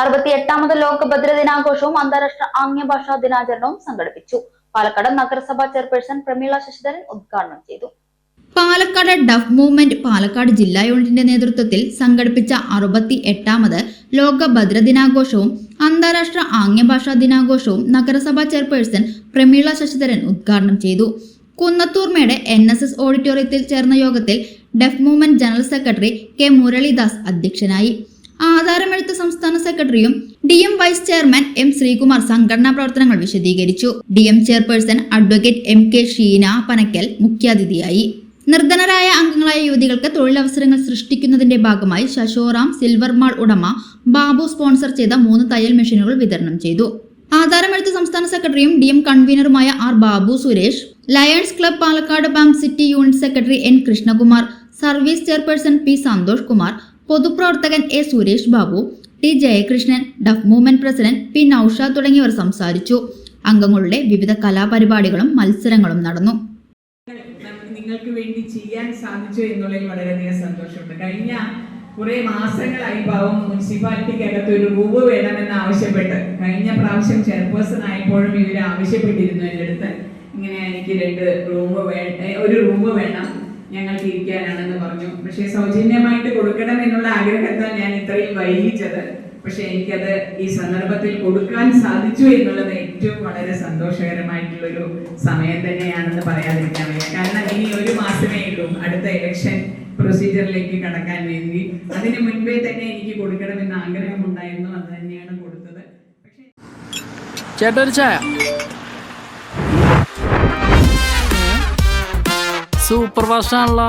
അറുപത്തി എട്ടാമത് ലോക ഭദ്ര ദിനാഘോഷവും അന്താരാഷ്ട്ര ആംഗ്യഭാഷാ ദിനാചരണവും സംഘടിപ്പിച്ചു. പാലക്കാട് നഗരസഭാ ചെയർപേഴ്സൺ പ്രമീള ശശിധരൻ ഉദ്ഘാടനം ചെയ്തു. പാലക്കാട് ഡഫ് മൂവ്മെന്റ് പാലക്കാട് ജില്ലാ യൂണിറ്റിന്റെ നേതൃത്വത്തിൽ സംഘടിപ്പിച്ച അറുപത്തി എട്ടാമത് ലോക ഭദ്ര ദിനാഘോഷവും അന്താരാഷ്ട്ര ആംഗ്യഭാഷാ ദിനാഘോഷവും നഗരസഭാ ചെയർപേഴ്സൺ പ്രമീള ശശിധരൻ ഉദ്ഘാടനം ചെയ്തു. കുന്നത്തൂർമേട് എൻ എസ് എസ് ഓഡിറ്റോറിയത്തിൽ ചേർന്ന യോഗത്തിൽ deaf movement general secretary K Muraleedas അധ്യക്ഷനായി. ആധാരമെഴുത്ത് സംസ്ഥാന സെക്രട്ടറിയും D M vice chairman M Sreekumar സംഘടനാ പ്രവർത്തനങ്ങൾ വിശദീകരിച്ചു. D M chairperson advocate M K Sheena Panakkal മുഖ്യാതിഥിയായി. നിർധനരായ അംഗങ്ങളായ യുവതികൾക്ക് തൊഴിലവസരങ്ങൾ സൃഷ്ടിക്കുന്നതിന്റെ ഭാഗമായി ശശോറാം സിൽവർ മാൾ ഉടമ ബാബു സ്പോൺസർ ചെയ്ത മൂന്ന് തയ്യൽ മെഷീനുകൾ വിതരണം ചെയ്തു. ആധാരമെഴുത്ത് സംസ്ഥാന സെക്രട്ടറിയും D M കൺവീനറുമായ R Babu Suresh lions club Palakkad bank city unit secretary N Krishnakumar service chairperson P Santhosh Kumar പൊതുപ്രവർത്തകൻ A Suresh Babu T Jayakrishnan deaf movement president P Nousha തുടങ്ങിയവർ സംസാരിച്ചു. അംഗങ്ങളുടെ വിവിധ കലാപരിപാടികളും മത്സരങ്ങളും നടന്നു. നിങ്ങൾക്ക് വേണ്ടി ചെയ്യാൻ സാധിച്ചു എന്നുള്ളതിൽ വളരെയധികം സന്തോഷമുണ്ട്. കഴിഞ്ഞ കുറെ മാസങ്ങളായി പാവം മുനിസിപ്പാലിറ്റിക്കകത്ത് ഒരു റൂവ് വേണമെന്ന് ആവശ്യപ്പെട്ട് കഴിഞ്ഞ പ്രാവശ്യം ചെയർപേഴ്സൺ ആയപ്പോഴും ഇവർ ആവശ്യപ്പെട്ടിരുന്നു എന്റെ അടുത്ത്. ഇങ്ങനെ എനിക്ക് രണ്ട് റൂം വേണ്ട ഒരു റൂം വേണം ഞങ്ങൾക്ക് ഇരിക്കാനാണെന്ന് പക്ഷേ സൗജന്യമായിട്ട് കൊടുക്കണം എന്നുള്ള ആഗ്രഹത്താൽ ഞാൻ ഇത്രയും വൈകിച്ചത്. പക്ഷെ എനിക്കത് ഈ സന്ദർഭത്തിൽ കൊടുക്കാൻ സാധിച്ചു എന്നുള്ളത് ഏറ്റവും വളരെ സന്തോഷകരമായിട്ടുള്ള ഒരു സമയം തന്നെയാണെന്ന് പറയാതിരിക്കാൻ വയ്യ. കാരണം ഇനി ഒരു മാസമേ ഉള്ളൂ. അടുത്ത ഇലക്ഷൻ പ്രൊസീജിയറിലേക്ക് കടക്കാൻ വേണ്ടി. അതിന് മുൻപേ തന്നെ എനിക്ക് കൊടുക്കണമെന്ന് ആഗ്രഹമുണ്ടായിരുന്നു. അത് തന്നെയാണ് കൊടുത്തത്. പക്ഷേ ചേട്ടാ ഒരു ചായ. സൂപ്പർ ഫാസ്റ്റ് ആണല്ലോ